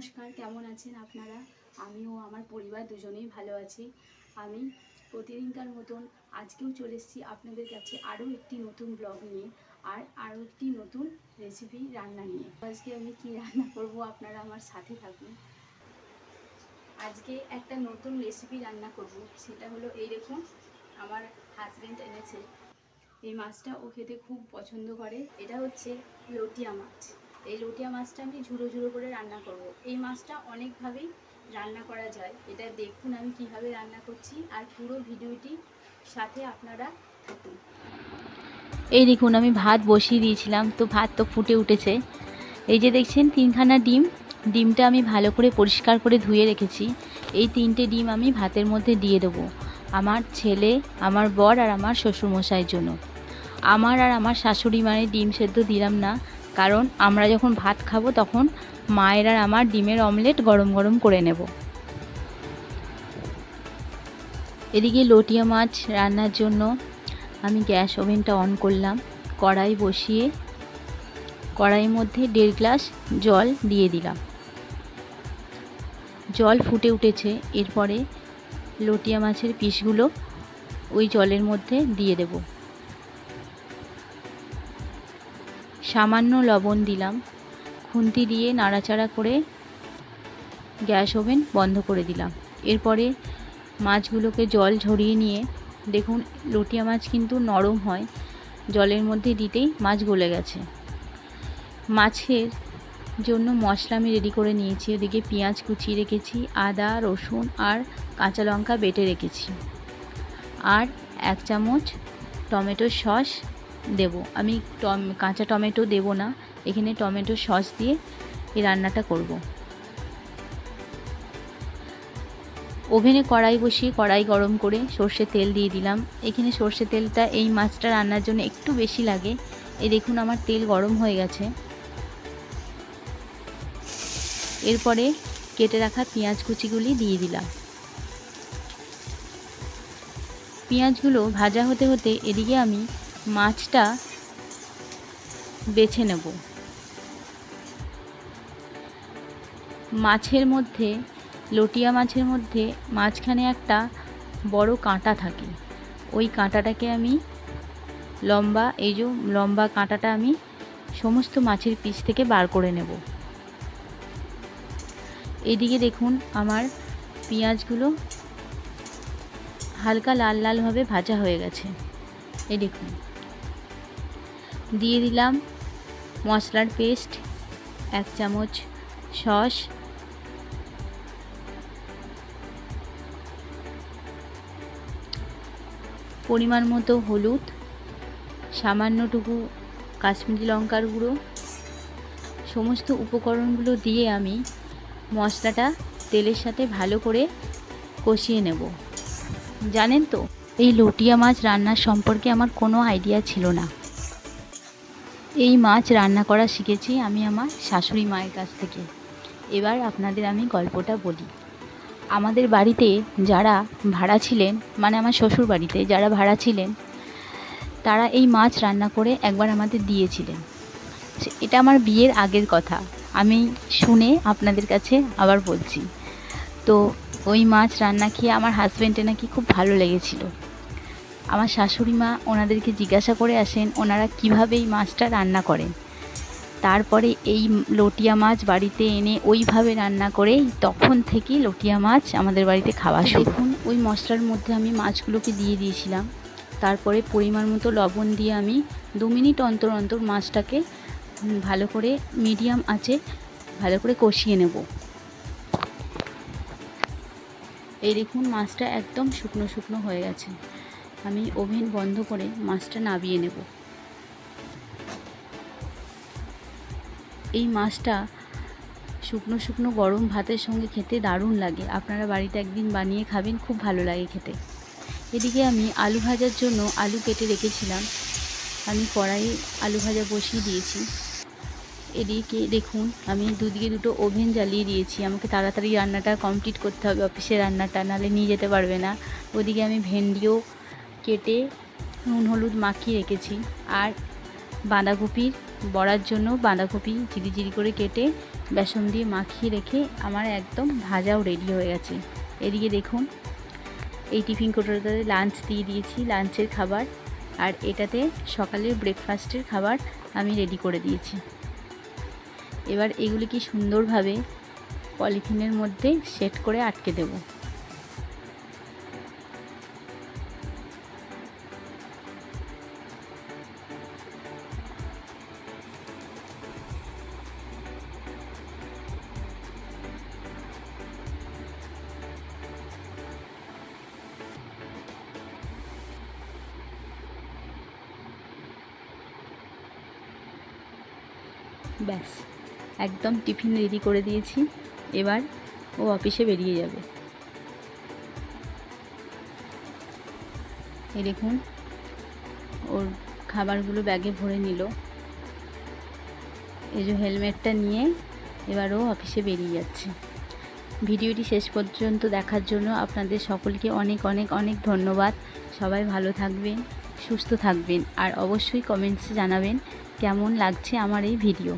নমস্কার, কেমন আছেন আপনারা? আমি ও আমার পরিবার দুজনেই ভালো আছি। আমি প্রতিদিনকার মতন আজকেও চলে এসেছি আপনাদের কাছে আরও একটি নতুন ব্লগ নিয়ে আর আরও একটি নতুন রেসিপি রান্না নিয়ে। আজকে আমি কি রান্না করব, আপনারা আমার সাথে থাকুন। আজকে একটা নতুন রেসিপি রান্না করব, সেটা হলো এই দেখুন, আমার হাজব্যান্ড এনেছে। এই মাছটা ও খেতে খুব পছন্দ করে। এটা হচ্ছে লটিয়া মাছ। এই লটিয়া মাছটা আমি ঝুড়ো ঝুড়ো করে রান্না করব। এই মাছটা অনেকভাবেই রান্না করা যায়। এটা দেখুন আমি কীভাবে রান্না করছি আর পুরো ভিডিওটি সাথে আপনারা এই দেখুন আমি ভাত বসিয়ে দিয়েছিলাম, তো ভাত তো ফুটে উঠেছে। এই যে দেখছেন তিনখানা ডিম, ডিমটা আমি ভালো করে পরিষ্কার করে ধুয়ে রেখেছি। এই তিনটে ডিম আমি ভাতের মধ্যে দিয়ে দেবো, আমার ছেলে, আমার বর আর আমার শ্বশুরমশাইয়ের জন্য। আমার আর আমার শাশুড়ি মানে ডিম সেদ্ধ দিলাম না কারণ আমরা যখন ভাত খাব তখন মায়ের আর আমার ডিমের অমলেট গরম গরম করে নেব। এদিকে লটিয়া মাছ রান্নার জন্য আমি গ্যাস ওভেনটা অন করলাম, কড়াই বসিয়ে কড়াইয়ের মধ্যে দেড় গ্লাস জল দিয়ে দিলাম। জল ফুটে উঠেছে, এরপরে লটিয়া মাছের পিসগুলো ওই জলের মধ্যে দিয়ে দেব। সামান্য লবণ দিলাম। খুন্তি দিয়ে নাড়াচাড়া করে গ্যাস ওভেন বন্ধ করে দিলাম। এরপরে মাছগুলোকে জল ঝরিয়ে নিয়ে, দেখুন লটিয়া মাছ কিন্তু নরম হয়, জলের মধ্যে দিতেই মাছ গলে গেছে। মাছের জন্য মশলা আমি রেডি করে নিয়েছি, ওদিকে পেঁয়াজ কুচিয়ে রেখেছি, আদা, রসুন আর কাঁচা লঙ্কা বেটে রেখেছি। আর এক চামচ টমেটো সস দেব। আমি টম, কাঁচা টমেটো দেব না। এখানে টমেটো সস দিয়ে এই রান্নাটা করব। ওভেনে কড়াই বসিয়ে কড়াই গরম করে সর্ষে তেল দিয়ে দিলাম। এখানে সর্ষে তেলটা এই মাছটা রান্নার জন্য একটু বেশি লাগে। এই দেখুন আমার তেল গরম হয়ে গেছে। এরপরে কেটে রাখা পেঁয়াজ কুচিগুলি দিয়ে দিলাম। পেঁয়াজগুলো ভাজা হতে হতে এদিকে আমি মাছটা বেছে নেব। মাছের মধ্যে, লটিয়া মাছের মধ্যে মাঝখানে একটা বড় কাঁটা থাকে। ওই কাঁটাটাকে আমি লম্বা, এই যে লম্বা কাঁটাটা আমি সমস্ত মাছের পিস থেকে বার করে নেব। এদিকে দেখুন আমার পেঁয়াজগুলো হালকা লাল লালভাবে ভাজা হয়ে গেছে। এই দেখুন। দিয়ে দিলাম মশলার পেস্ট, এক চামচ সস, পরিমাণ মতো হলুদ, সামান্যটুকু কাশ্মীরি লঙ্কার গুঁড়ো। সমস্ত উপকরণগুলো দিয়ে আমি মশলাটা তেলের সাথে ভালো করে কষিয়ে নেব। জানেন তো, এই লটিয়া মাছ রান্নার সম্পর্কে আমার কোনো আইডিয়া ছিল না। এই মাছ রান্না করা শিখেছি আমি আমার শাশুড়ি মায়ের কাছ থেকে। এবার আপনাদের আমি গল্পটা বলি। আমাদের বাড়িতে যারা ভাড়া ছিলেন মানে আমার শ্বশুর বাড়িতে যারা ভাড়া ছিলেন, তারা এই মাছ রান্না করে একবার আমাদের দিয়েছিলেন। এটা আমার বিয়ের আগের কথা। আমি শুনে আপনাদের কাছে আবার বলছি। তো ওই মাছ রান্না খেয়ে আমার হাজব্যান্ডে নাকি খুব ভালো লেগেছিল। আমার শাশুড়ি মা ওনাদেরকে জিজ্ঞাসা করে আসেন, ওনারা কীভাবে এই মাছটা রান্না করেন? তারপরে এই লটিয়া মাছ বাড়িতে এনে ওইভাবে রান্না করে তখন থেকেই লটিয়া মাছ আমাদের বাড়িতে খাওয়া শুরু। ওই মশলার মধ্যে আমি মাছগুলোকে দিয়ে দিয়েছিলাম। তারপরে পরিমাণ মতো লবণ দিয়ে আমি দু মিনিট অন্তর অন্তর মাছটাকে ভালো করে মিডিয়াম আঁচে ভালো করে কষিয়ে নেব। এই দেখুন, মাছটা একদম শুকনো শুকনো হয়ে গেছে। আমি ওভেন বন্ধ করে মাছটা নাবিয়ে নেব। এই মাছটা শুকনো শুকনো গরম ভাতের সঙ্গে খেতে দারুণ লাগে। আপনারা বাড়িতে একদিন বানিয়ে খাবেন, খুব ভালো লাগে খেতে। এদিকে আমি আলু ভাজার জন্য আলু কেটে রেখেছিলাম। আমি কড়াইয়ে আলু ভাজা বসিয়ে দিয়েছি। এদিকে দেখুন, আমি দুদিকে দুটো ওভেন জ্বালিয়ে দিয়েছি। আমাকে তাড়াতাড়ি রান্নাটা কমপ্লিট করতে হবে অফিসে রান্নাটা, নাহলে নিয়ে যেতে পারবে না। ওদিকে আমি ভেন্ডিও কেটে নুন, হলুদ মাখিয়ে রেখেছি। আর বাঁধাকপির বড়ার জন্য বাঁধাকপি ঝিরি ঝিরি করে কেটে বেসন দিয়ে মাখিয়ে রেখে আমার একদম ভাজাও রেডি হয়ে গেছে। এদিকে দেখুন, এই টিফিন কোটোটাতে লাঞ্চ দিয়ে দিয়েছি লাঞ্চের খাবার। আর এটাতে সকালের ব্রেকফাস্টের খাবার আমি রেডি করে দিয়েছি। এবার এগুলিকে সুন্দরভাবে পলিথিনের মধ্যে সেট করে আটকে দেবো। ব্যাস, একদম টিফিন রেডি করে দিয়েছি, এবার ও অফিসে বেরিয়ে যাবে। এই দেখুন, ওর খাবারগুলো ব্যাগে ভরে নিল। এই যে হেলমেটটা নিয়ে এবার ও অফিসে বেরিয়ে যাচ্ছে। ভিডিওটি শেষ পর্যন্ত দেখার জন্য আপনাদের সকলকে অনেক অনেক অনেক ধন্যবাদ। সবাই ভালো থাকবেন, সুস্থ থাকবেন, আর অবশ্যই কমেন্টসে জানাবেন কেমন লাগছে আমার এই ভিডিও।